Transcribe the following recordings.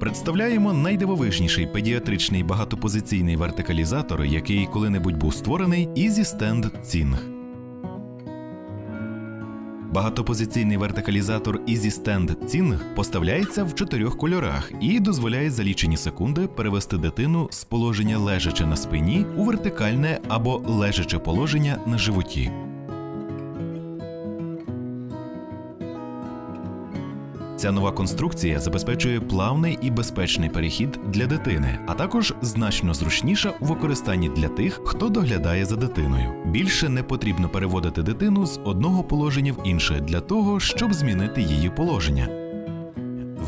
Представляємо найдивовижніший педіатричний багатопозиційний вертикалізатор, який коли-небудь був створений EasyStand Tsing. Багатопозиційний вертикалізатор EasyStand Tsing поставляється в чотирьох кольорах і дозволяє за лічені секунди перевести дитину з положення лежачи на спині у вертикальне або лежаче положення на животі. Ця нова конструкція забезпечує плавний і безпечний перехід для дитини, а також значно зручніша у використанні для тих, хто доглядає за дитиною. Більше не потрібно переводити дитину з одного положення в інше для того, щоб змінити її положення.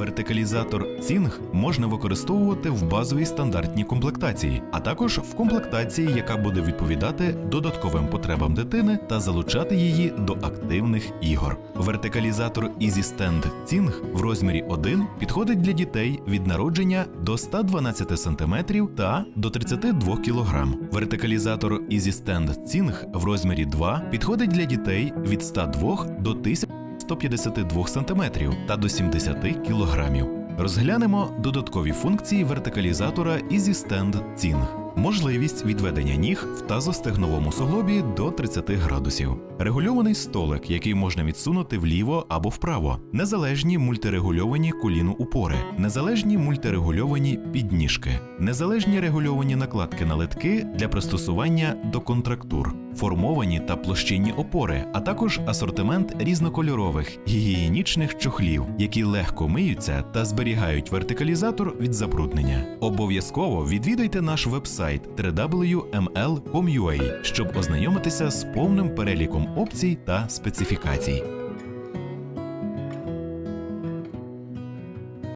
Вертикалізатор Цінг можна використовувати в базовій стандартній комплектації, а також в комплектації, яка буде відповідати додатковим потребам дитини та залучати її до активних ігор. Вертикалізатор EasyStand Цінг в розмірі 1 підходить для дітей від народження до 112 см та до 32 кг. Вертикалізатор EasyStand Цінг в розмірі 2 підходить для дітей від 102 до 1000 152 см та до 70 кг. Розглянемо додаткові функції вертикалізатора EasyStand Tsing. Можливість відведення ніг в тазостегновому суглобі до 30 градусів, регульований столик, який можна відсунути вліво або вправо, незалежні мультирегульовані коліно-упори, незалежні мультирегульовані підніжки, незалежні регульовані накладки на литки для пристосування до контрактур, формовані та площинні опори, а також асортимент різнокольорових гігієнічних чохлів, які легко миються та зберігають вертикалізатор від забруднення. Обов'язково відвідайте наш вебсайт www.ml.com.ua, щоб ознайомитися з повним переліком опцій та специфікацій.